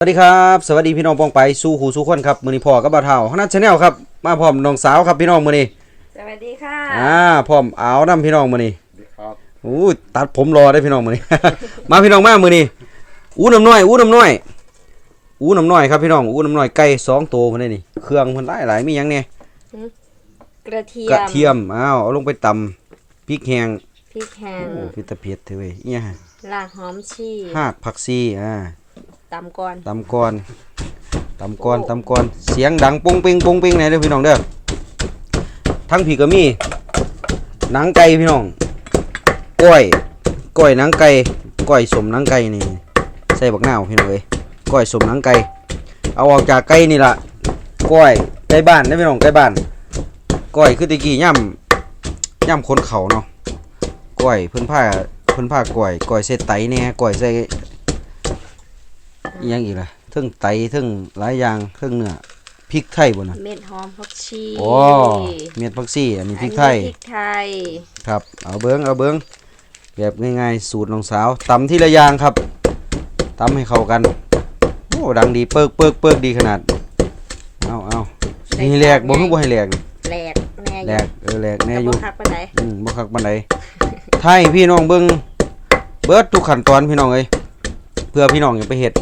สวัสดีครับสวัสดีพี่น้องปองไปสู้หูสู้คนครับมือนี้พ่อกับบ่าวเฒ่าฮนัทชาแนลครับมาพร้อมน้องสาวครับพี่น้องมือนี้สวัสดีค่ะอ่าพร้อมเอาวนํพี่น้องมือนี้ครับอู้ตัดผมรอได้พี่น้องมือนี้ มาพี่น้องมามือนี้อู้น้ำน้อยอู้น้ำน้อยอู้น้ำน้อยครับพี่น้องอู้น้ำน้อยไก่สองตัวมันนี่เครื่องมันหลายหลายมีหยังเนี่ยกระเทียมกระเทียมอ้าวเอาลงไปตำพริกแห้งพริกแห้งโอ้พิตาเพียดเถอะเว้ยอิหยังฮะรากหอมชีหากผักซีอ่า ตำก่อนตำก่อนตำก่อนตำก่อนเสียงดังปุ้งปิงปุ้งปิงไหนเด้อพี่น้องเด้อทั้งผีก็มีหนังไก่พี่น้องก้อยก้อยหนังไก่ก้อยสมหนังไก่นี่ใส่บักนาพี่น้องเอ้ยก้อยสมหนังไก่เอาออกจากไก่นี่ล่ะก้อยไก่บ้านได้พี่น้องไก่บ้านก้อยคือตะกี้ย่ำย่ำคนเขาเนาะก้อยเพิ่นผ้าเพิ่นผ้าก้อยก้อยใส่ไตแหน่ก้อยใส่ อีหยังอีกล่ะเทึ่งไตเทึ่งหลายอย่างเทึ่งเนื้อพริกไทยบ่น่ะเม็ดหอมผักชีโอ้เม็ดผักชีอันนี้พริกไทย อันนี้พริกไทย ครับ เอาเบิ้งเอาเบิ้งแบบง่ายๆ สูตรน้องสาวตำทีละอย่างครับตำให้เข้ากัน โอ้ดังดีเปิกเปิกเปิกดีขนาด เอาเอานี่แหลกบ่คือบ่ให้แหลกนี่แหลกแน่แหลกเออแหลกแน่อยู่บ่คักปานใดอืมบ่คักปานใดไทยพี่น้องเบิ่งเบิดทุกขั้นตอนพี่น้องเอ้ยเพื่อพี่น้องอย่าไปเฮ็ด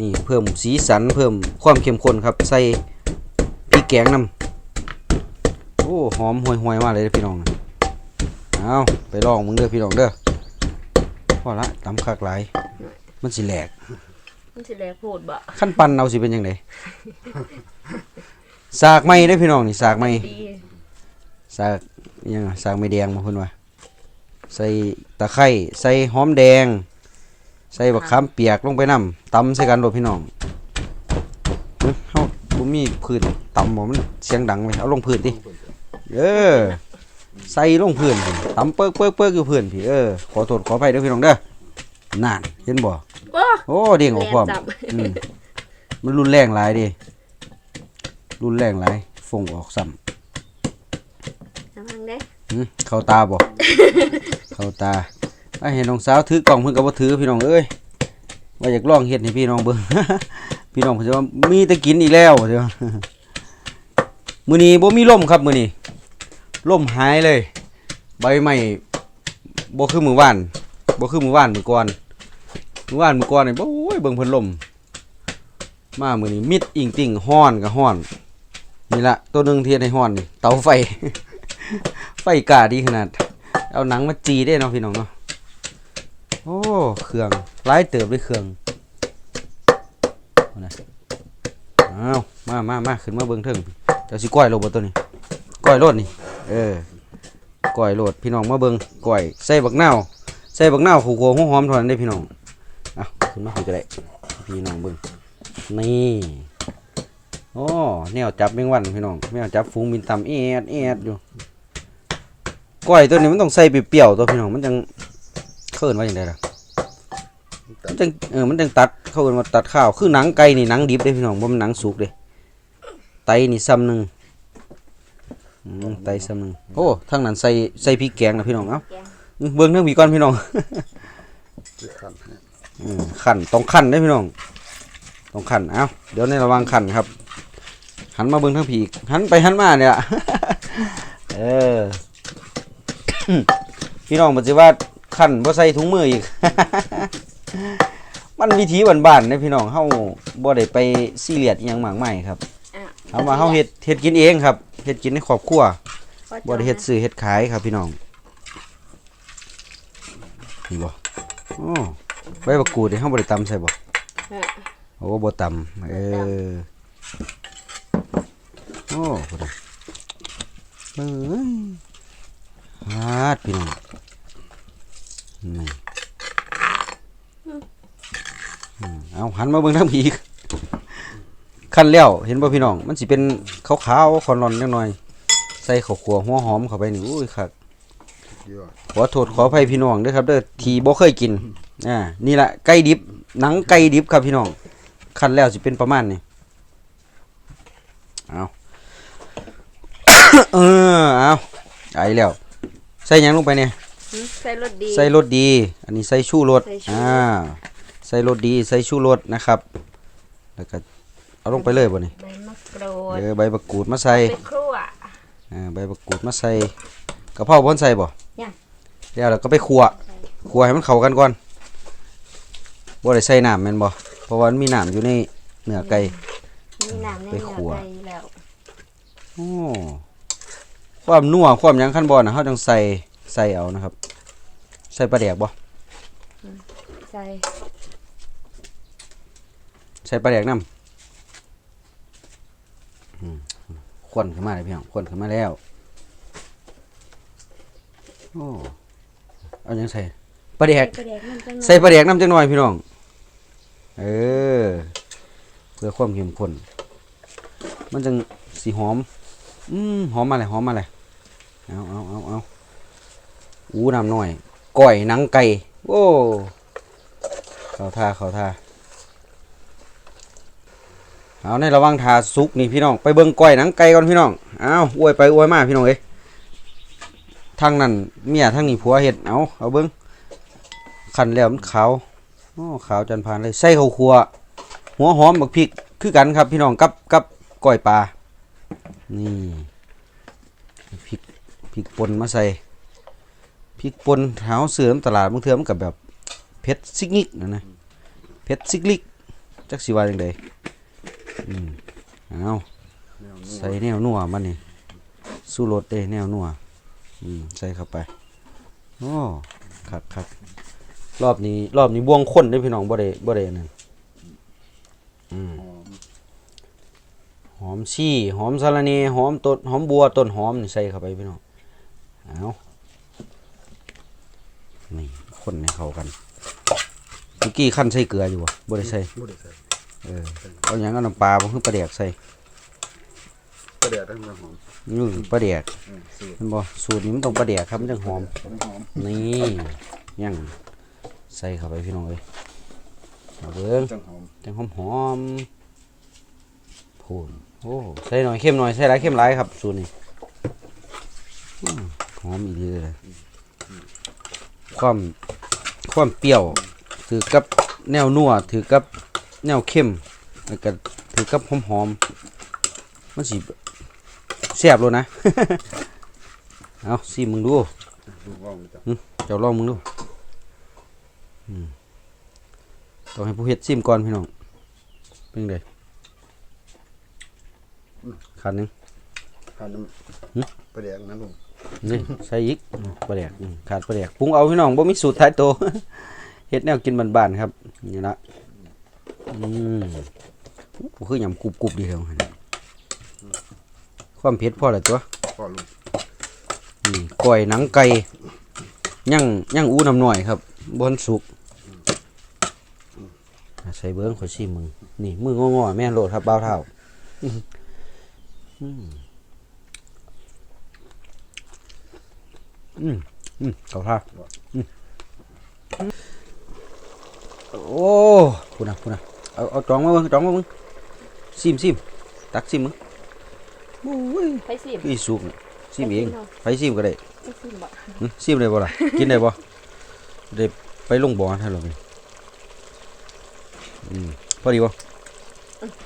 นี่เพิ่มสีสันเพิ่มความเข้มข้นครับ ใส่พริกแกงนํโอ้หอมห่วยๆมากเลยเด้อพี่น้องเอาไปลองมึงเด้อพี่น้องเด้อพอละตำคักหลายมันสิแหลก มันสิแหลกพูดบ่ขั้นปั่นเอาสิเป็นจังไดสากไม้เด้อพี่น้องนี่สากไม้ดีสากอิหยังอะสากไม่แดงมาเพิ่นว่าใส่ตะไคร้ใส่หอมแดง ใส่บักขามเปียกลงไปนำตำใส่กันโดดพี่น้องเอ้ยเฮาบ่มีพื้นตำบ่มันเสียงดังไปเอาลงพื้นดิเออใส่ลงพื้นพี่ตำเปิกเปิกเปิกอยู่พื้นพี่เออขอโทษขออภัยเด้อพี่น้องเด้อนั่นเห็นบ่โอ้โอ้เด้งออกพร้อมแรงจับอืมมันรุนแรงหลายดิรุนแรงหลายฟงออกซ้ำระวังเด้หึเข้าตาบ่เข้าตาไอ้ เห็นน้องสาวถือกล่องเพิ่นก็บ่ถือพี่น้องเอ้ยว่าอยากลองเฮ็ดให้พี่น้องเบิ่งพี่น้องเพิ่นว่ามีแต่กินอีกแล้วเดี๋ยวมื้อนี้บ่มีลมครับมื้อนี้ลมหายเลย ใบไม้บ่คือมื้อวานบ่คือมื้อวานมื้อก่อนมื้อวานมื้อก่อนนี่บ่โอ้ยเบิ่งเพิ่นลมมามื้อนี้มิดอิงติ่งฮ้อนก็ฮ้อนนี่ละตัวหนึงเที่เฮ็ดให้ฮ้อนนี่เตาไฟ ไฟกาดีขนาด เอาหนังมาจีได้เนาะพี่น้องเนาะ โอ้เครื่องหลายเติบด้วยเครื่องนะเอามามามาขึ้นมาเบิ่งเถิงเดี๋ยวสิก้อยโลดบ่ตัวนี้ก้อยโลดนี่เออก้อยโลดพี่น้องมาเบิ่งก้อยใส่บักนาวใส่บักนาวขู่หอมๆเท่านั้นได้พี่น้องเอาขึ้นมาคุยจะได้พี่น้องเบิ่งนี่โอ้แนวจับแมงวันพี่น้องแนวจับฝูงบินต่ำแอดแอดอยู่ก้อยตัวนี้มันต้องใส่เปรี้ยวตัวพี่น้องมันจัง เคินว่าอย่างไรล่ะมันจังเออมันจังตัดเขาเอิ้นว่าตัดข้าวคือหนังไก่นี่หนังดิบเด้พี่น้องบ่แมันหนังสุกเด้ไตนี่ซ้ำหนึงอืมไตซ้ำหนึงโอ้ทางนั้นใส่ใส่พริกแกงนะพี่น้องเอ้าอืมเบิ่งเรื่องผีก่อนพี่น้องที่ขันให้อืมขันต้องขันได้อพี่น้องต้องขันเอ้าเดี๋ยวในระหวังขันครับ หันมาเบิ่งทางผีอีกหันไปหันมาเนี่ยเออพี่น้องมันสิว่า ขันบ่ใส่ถุงมืออีก มันวิธีบ้านๆนะพี่น้องเฮาบ่ได้ไปซีเรียสอิหยังมากมายครับอะเอามาเฮาเฮ็ดเฮ็ดกินเองครับเฮ็ดกินในครอบครัวพ่อบ่ได้เฮ็ดจ้าซื้อเฮ็ดขายครับพี่น้องนี่บ่โอ้ใบบักกูดนี่เฮาบ่ได้ตำใส่บ่อะโอ้บ่ตำเออโอ้พุ่นน่ะเอ้ยฮาดพี่น้อง นี่เอาหันมาเบิ่งทางผีอีกคันแล้วเห็นบ่พี่น้อง มันสิเป็นขาวๆคอนรอนจังหน่อย ใส่ข้าวคั่วหัวหอมเข้าไปนี่อุ้ยคักยอดขอโทษขออภัยพี่น้องด้วยครับเด้อทีบ่เคยกินอ่านี่แหละไก่ดิบหนังไก่ดิบครับพี่น้องคันแล้วสิเป็นประมาณนี้เอาเออเอาไอแล้ว ใส่ยังลงไปเนี่ย ใส่รสดี ใส่รสดี อันนี้ใส่ชูรสใส่ชูรสอ่าใส่รสดีใส่ชูรสนะครับ แล้วก็เอาลงไปเลยบ่นี่ใบมะกรูดเออใบมะกรูดมาใส่ไปครัวอ่าใบมะกรูดมาใส่กะเพราบ่นใส่บ่ยังแล้วเราก็ไปคั่วคั่วให้มันเข้ากันก่อนบ่ได้ใส่น้ำแม่นบ่เพราะว่ามันมีน้ำอยู่ในเนื้อไก่มีน้ำในไปเนื้ครัวอไก่แล้วโอ้ความนัวความหยังขั้นบ่น่ะเฮาต้องใส่ ใส่เอานะครับ ใส่ปลาแดกบ่ใส่ใส่ปลาแดกนำอืมควนขึ้นมาเลยพี่น้องควนขึ้นมาแล้วโอ้เอาหยังใส่ปลาแดกปลาแดกมันจังใส่ปลาแดกน้ำจังหน่อยพี่น้องเออเพื่อความเข้มข้นมันจังสีหอม อืมหอมมาเลยหอมมาเลยเอาเอาเอาเอา อู้น้ำหน่อยก้อยหนังไก่โอ้เขาท่าเขาท่าเอาในระวังทาสุกนี่พี่น้องไปเบิ่งก้อยหนังไก่ก่อนพี่น้องเอาอวยไปอวยมาพี่น้องเอ้ยทางนั้นเมียทางนี้ผัวเห็ดเอาเอาเบิ่งขันแล้วมันขาวโอ้ขาวจันพานเลยใส่ข้าวคั่วหัวหอมบักพริกคือกันครับพี่น้องกับกับก้อยปลานี่พริกพริกป่นมาใส่ พริกป่นเท้าเสือน้ำตลาดบางเทื่อมันกับแบบเผ็ดซิกนิกนะนะเผ็ดซิกลิกจักสิว่าจังไดอืมเอาใส่แนวนัวมันนี่สู้รสเด้แนวนัวอืมใส่เข้าไปโอ้ครับครับรอบนี้ รอบนี้บ่วงข้นเด้พี่น้องบ่ได้บ่ได้อันนั่นอืมหอมหอมชี่หอมสะระเนหอมต้นหอมบัวต้นหอมนี่ใส่เข้าไปพี่น้องเอา นี่คนให้เข้ากันเมื่อกี้ขั้นใส่เกลืออยู่บ่บ่ได้ใส่บ่ได้ใส่เออเอาหยังเอาน้ำปลาบ่คือปลาแดกใส่ปลาแดกทั้งหอมนี่ปลาแดกอืมสูตรมันบ่สูตรนี้มันต้องปลาแดกครับมันจังหอมหอมหอมนี่ยังใส่เข้าไปพี่น้องเอ้ยเอาเบิ่งจังหอมจังหอมหอมๆพูนโอ้ใส่หน่อยเข้มหน่อยใส่หลายเข้มหลายครับสูตรนี้อืมหอมอีกเลย ความความเปรี้ยว ถือกับแนวนัวถือกับแนวเข้มแล้วก็ถือกับหอมหอมๆมันสิแซ่บเลยนะ เอาสิมึงดูดูว่างเลยจ้ะเจ้าลองมึงดูอืมต้องให้ผู้เฮ็ดซิมก่อนพี่น้องเป็นไงขันหนึงทานน้หึำปลาแดกนะลุง นี่ใส่อีกอืมปลาแดกอืมขาดปลาแดกปรุงเอาพี่น้องบ่มีสูตรท้ายโตวเฮ็ดแนวกินบ้านๆครับนี่ละอืมอู้คือหยำกรุบๆดีเท่านั้นความเผ็ดพอแล้วตัวพ่อลุงนี่ก้อยหนังไก่ย่างย่างอู้น้ำหน่อยครับบนสุกอะใส่เบิ้งขอยชิมมึงนี่มืองอๆแม่นโลดครับเบ้าวเท่า อืมอืมอืมอืมเก่าท่าอืมโอ้พูดนะพูดนะเอาเอาจองมาเบิ้งจองมาเบิ้งซิมซิมตักซิมมึงโอ้ยไปสิพี่สุกน่ะซิมเองไปซิมเอาไปซิมก็ได้ไปสิบ่หึซิมได้บ่ล่ะกินได้บ่ได้ไปลงบ่อให้เราไปอืมพอดีบ่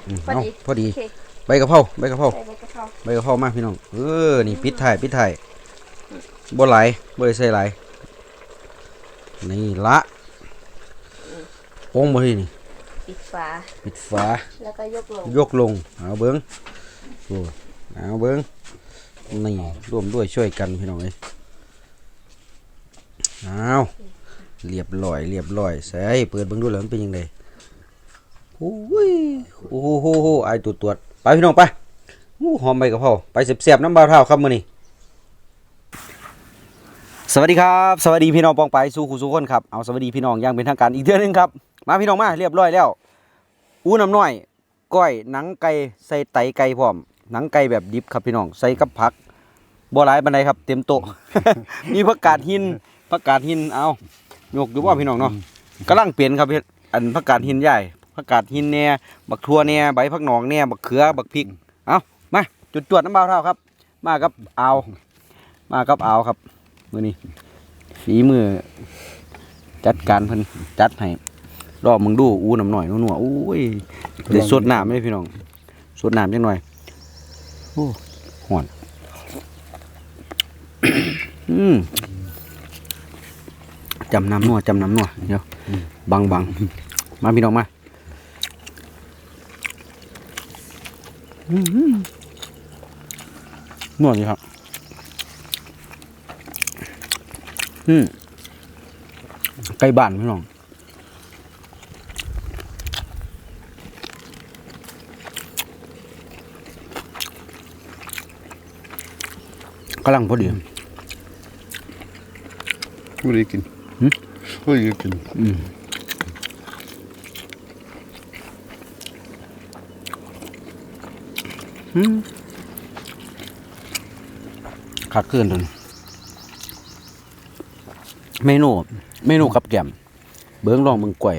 อืมพอเอาดีพอดีโอเคใบกะเพราใบกะเพราใส่ใบกะเพราใบกะเพรามากพี่น้องเออนี่ปิดท้ายปิดท้าย บ่หลายบ่ได้ใส่หลายนี่ละโป้งบ่ที่นี่ปิดฝาปิดฝาแล้วก็ยกลงยกลงเอาเบิ้งโอ้เอาเบิ้งนี่ร่วมด้วยช่วยกันพี่น้องเอ้ยเอาเรียบร้อยเรียบร้อยใส่เปิดเบิ้งดูแล้วมันเป็นยังไงโอ้ยโอ้โหโหโหไอายตัวตรวจไปพี่น้องไปอู้หอมใบกะเพราไปเสียบๆน้ำบาวเท้าครับมื้อนี้ สวัสดีครับสวัสดีพี่น้องปองไปสู่ขู่สู่คนครับเอาสวัสดีพี่น้องอย่างเป็นทางการอีกเดือนนึงครับมาพี่น้องมาเรียบร้อยแล้ว อู้น้ำน้อยก้อยหนังไก่ใส่ไตไก่พร้อมหนังไก่แบบดิบครับพี่น้องใส่กับผักบ่หลายปานใดครับ เต็มโต๊ะมีผักกาดหินผักกาดหินเอายกอยู่ว่าพี่น้องเนาะกำลังเปลี่ยนครับเฮ็ดอันผักกาดหินใหญ่ผักกาดหินแหน่บักทั่วแหน่ใบผักหนองแหน่บักเขือบักพริกเอามาจุดจวดน้ำเบาเท่าครับ มากับเอาวมากับเอาวครับ มื้อนี้ฝีมือ จัดการเพิ่นจัดให้รอบมึงดูอู้น้ำหน่อยนัวๆโอ้ยเดี๋ยวสดน้ำเลยพี่น้องสดน้ำจังหน่อยโอ้ห่อนอืมจำน้ำนัวจำน้ำนัวเดี๋ยวบังบังมาพี่น้องมาอืมนัวดีครับ อืมใกล้บ้านพี่น้องกำลังพอดีไม่ได้กินหึไม่ได้กินอืมอืมคักเกินตัวนี้ เมนูเมนูกับแกล้มเบิ้งลองมึงกล้วย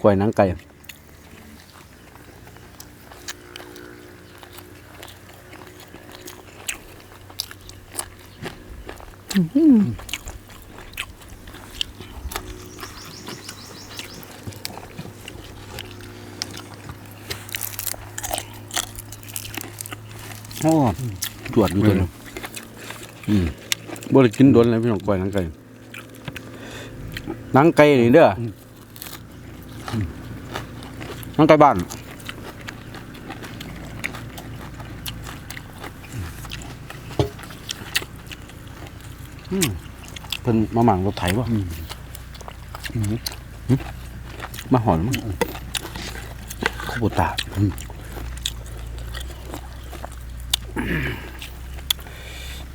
กล้วยหนังไก่โอ้จวดอยู่ตัวนี้อืมบ่ได้กินโดนเลยพี่น้องกล้วยหนังไก่ หนังไก่นี่เด้ออหนังไก่บ้านอืมเพิ่นมาหมั่งรถไถวะมาหอนมั้งเขาบตาอืม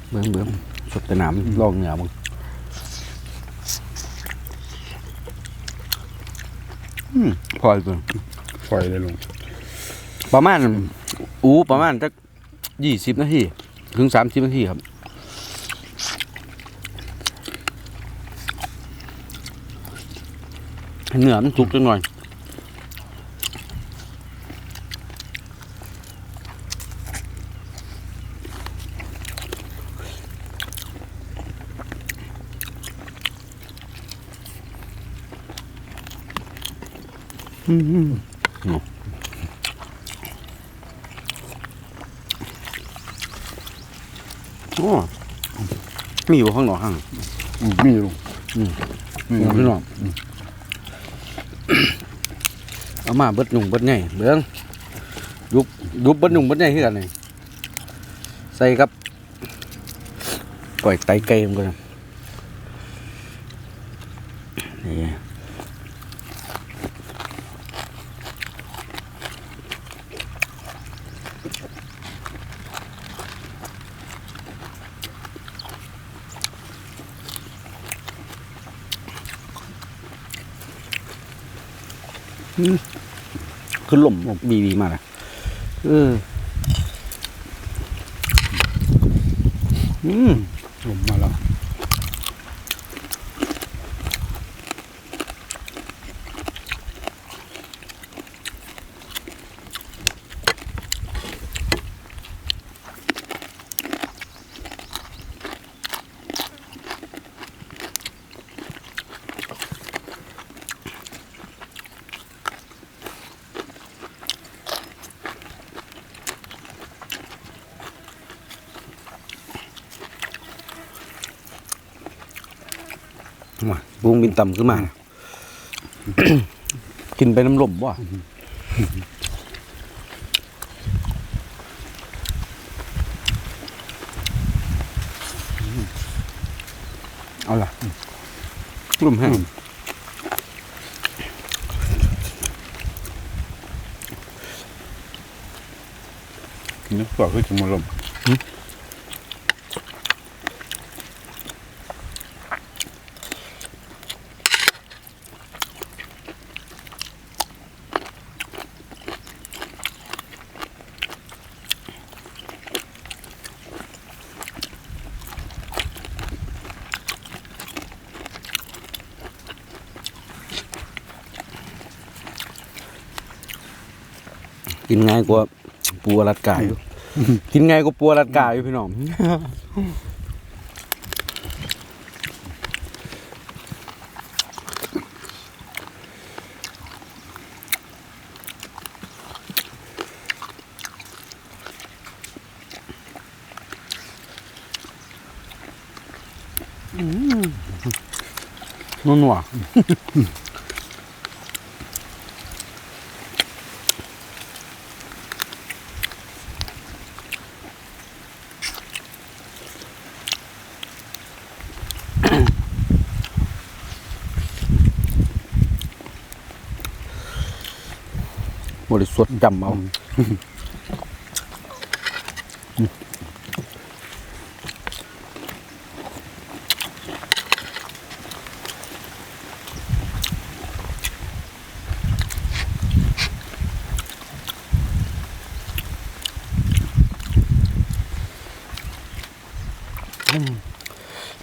เบิ่งเบิ่งสดแต่น้ำลองเหนือมึงอืม พออีกตัวไฟเลยลงประมาณอูประมาณสักยี่สิบนาทีถึงสามสิบนาทีครับให้เนื้อมันสุกจังหน่อย โอ้มีอยู่ข้างนอกห้างอืมมีลงอืมมีมีพี่น้องเอามาเบิดหนุ่งเบิดใหญ่เบิ้งยุบยุบเบิดหนุ่งเบิดใหญ่คือกันนี่ใส่กับปล่อยไตไก่มันก็ คือลมบีบีมาเลยเอออืมล่มมาแล้ว ต่ำขึ้นมา กินไปน้ำลมบ่เอาล่ะลมแห้งกินนึกว่าคือจะมาลม กินง่ายกว่าปูรัดกายอยู่กินง่ายกว่าปูรัดกายอยู่พี่น้องนุ่นว่ะ สุทธิ์จำเอา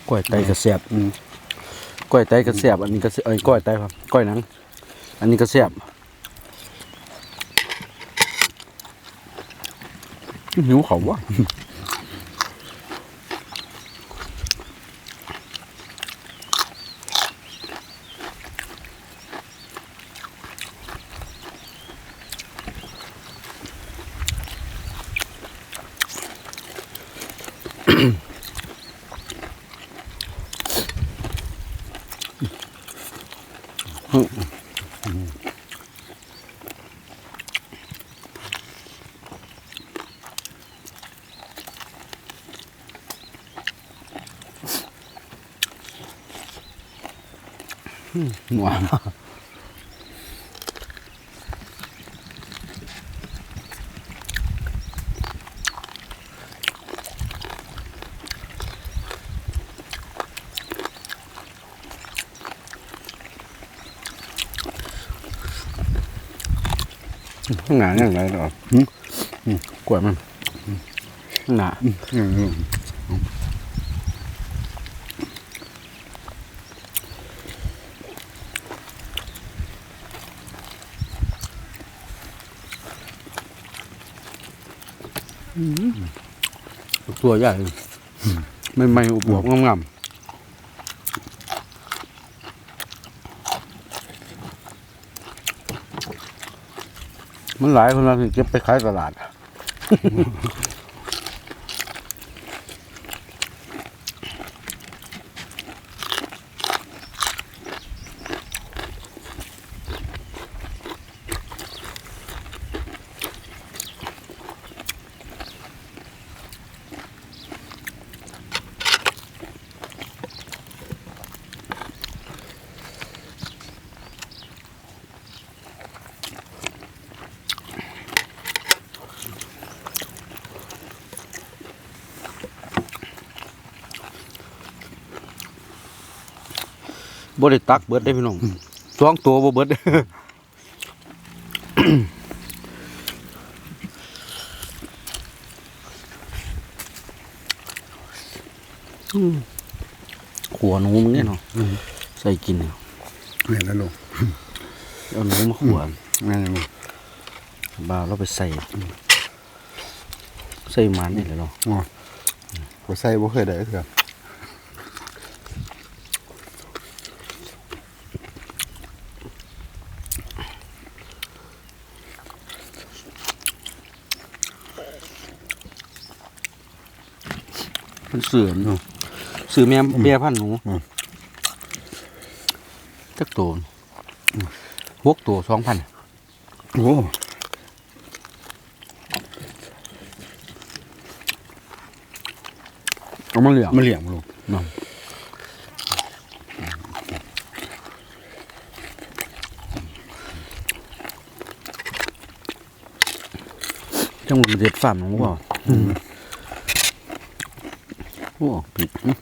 ก้อยไตกระเสียบอืมก้อยไตกระเสียบอันนี้กระเสียเอ้ยก้อยไตครับก้อยหนัง อันนี้กระเสียบ หิวเขาวะ หนัวข้าหนาอย่างไรดอหืมอืมกล้วยมันข้างหนา ตัวใหญ่ไม่ไม่ๆอวบๆงามๆมันหลายคนเราถึงเก็บไปขายตลาด บ่ได้ตักเบิดได้พี่น้องสองตัวบ่เบิดอืมขัวหนูมึงเนี่ยเนาะใส่กินเนี่ยเห็นแล้วลุงเอาหนูมาขัวแม่นลุงบ่าวเราไปใส่ ใส่มันนี่แหละเนาะอ๋อบ่ใส่บ่เคยได้เถื่อ สือเนาะเสือแม่แม่พันธุ์หนูจักตัวหกตัวสองพันโอ้เอามาเหลืองมันเหลี่ยมลุงเนาะจังหวัดเด็ดฟาร์มของบ่ โอ้ผิดอื้อ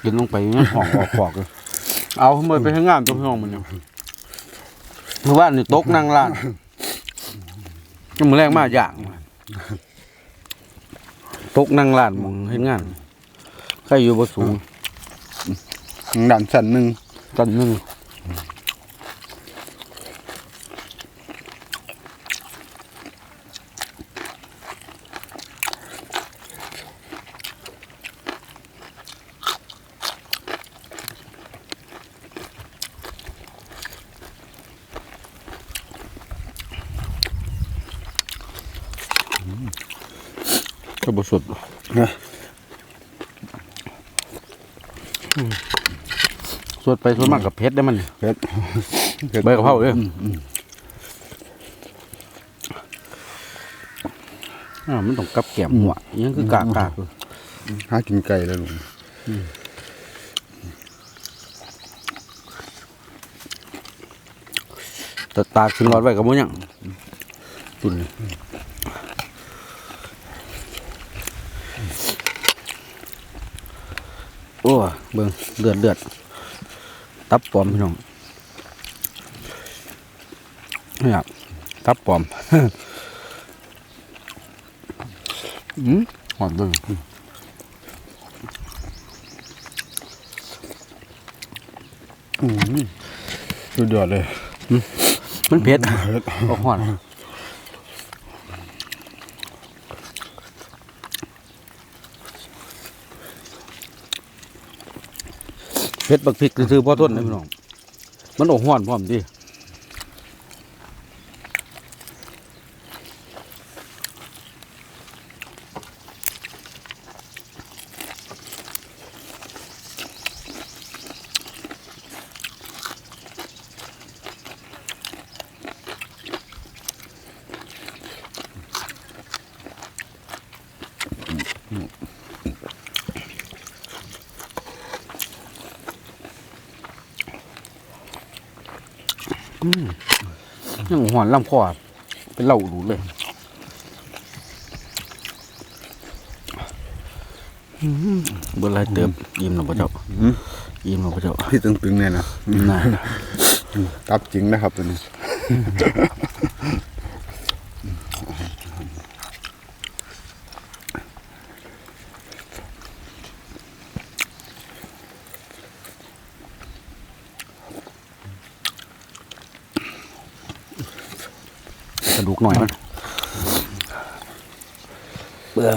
เดินลงไปงั้นหองออกขอกเลยเอาเมื่อไปให้งานตัวพี่น้องมันเนี่ยเมื่อวานนี่ตกนั่งร้าน ยังมือแรกมาอย่างตกนั่งร้านหมองเห็นงานใครอยู่บ่สูงด่านสันหนึ่งตันหนึง ก็บ่สุด นะ ส วดไปสวดมากกับเพชรได้มันเผ็ดใบกะเพราเด้ออ่ามันต้องกับแก้มหัวอิหยังคือกากกากอยู่หากินไก่แล้วลุงแต่ตากขึ้นรอดไว้กับบ่ยังตุ่นโอ้เบิ่งเลือดเลือด ตับปลอมพี่น้องเนี่ยตับปลอมอืมหอมเบิ่งสุดยอดเลย มันเผ็ดก็หอน เผ็ดบักพริกซื้อพ่อต้นนะพี่น้อง มันอกห้อนพร้อมดิ ยังหอนลำคอเป็นเหล่าหลูเลยอื้อหือเบอร์ไรเติมยิ้มหนูพระเจ้ายิ้มหนูพระเจ้าพี่ตึงๆเนี่ยนะน่าตับจริงนะครับตัวนี้ กระดูกหน่อยมันเบื่อ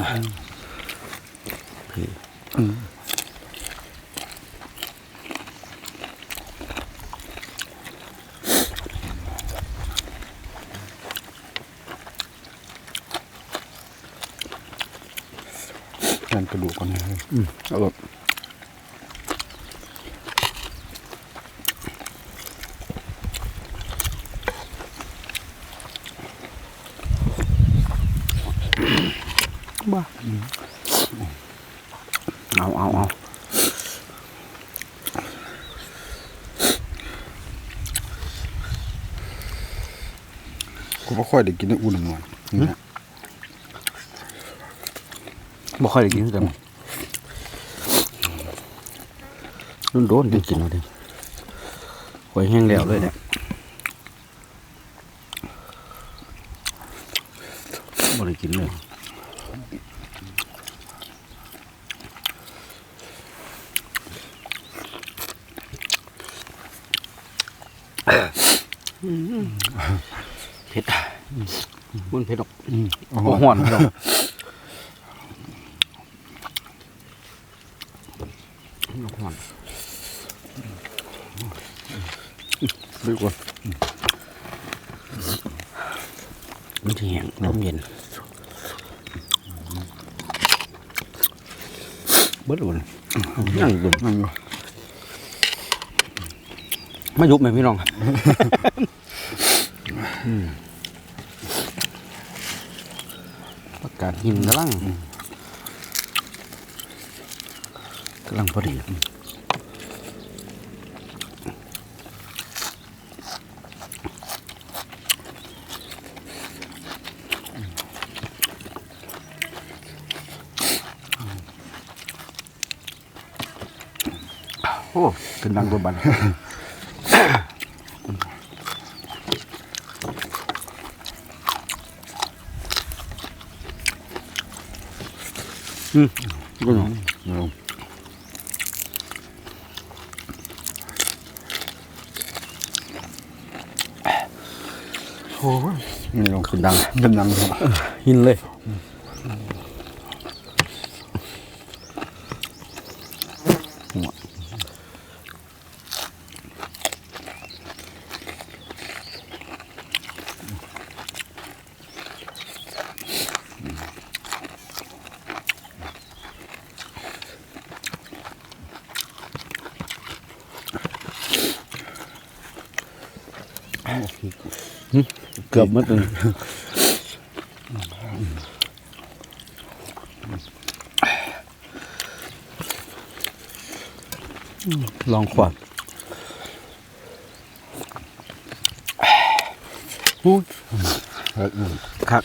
งานกระดูกก่อนนะครับเอาแบบ บ้าเอาเอาเอา กูไม่ค่อยได้กินในอุ่นหน่อยนะบ่ค่อยได้กินกันรุ่นโดนได้กินเอาดิหอยแห้งแล้วเลยเนี่ยบ่ได้กินเลยเผ็ด มันเผ็ดออกโอ้โหโอ้ห่อนพี่น้องห่อนดีกว่ามันจะแห้งน้ำเย็นเบิดเลยนั่งดุมนั่งอยู่มายุบไหมพี่น้องอืมประ กาศหินกำลังกำลังพอดีโอ้ขึ้นดังตัวบัน อืมก็หนอเอาโอ้ยนี่ลงขึ้นดังเป็นดังหินเลยหัว เกือบหมดเลยลองขวดอู้เฮ้ยอืมครับ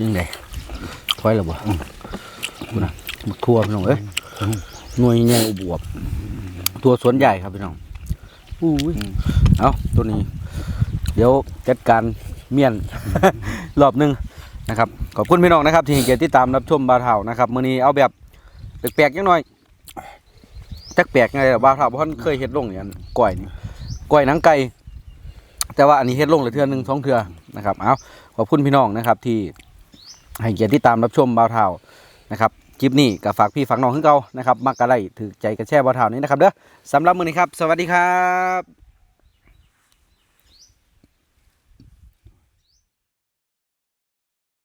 ยังไงถอยแล้วบ่กูนะมักทั่วพี่น้องเอ้ยหน่วยใหญ่อุบวบ ตัวสวนใหญ่ครับพี่น้อง อู้ยเอาตัวนี้ เดี๋ยวจัดการเมียน รอบหนึ่งนะครับ ขอบคุณพี่น้องนะครับที่ให้เกียรติติดตามรับชมบาเท่านะครับมื้อนี้เอาแบบแปลกๆจังหน่อยจักแปลกไงล่ะบาเท่าเพราะเคยเฮ็ดลงเนี่ยอันก้อยนี่ก้อยหนังไก่แต่ว่าอันนี้เฮ็ดลงเลยเทื่อหนึงสองเทื่อนะครับเอาขอบคุณพี่น้องนะครับที่ให้เกียรติติดตามรับชมบาเท่านะครับ คลิปนี้ก็ฝากพี่ฝากน้องขึ้นเก่านะครับมักกะไรถือใจกระแช่บาวเท่านี้นะครับเด้อสำหรับมือนี้ครับ สวัสดีครับ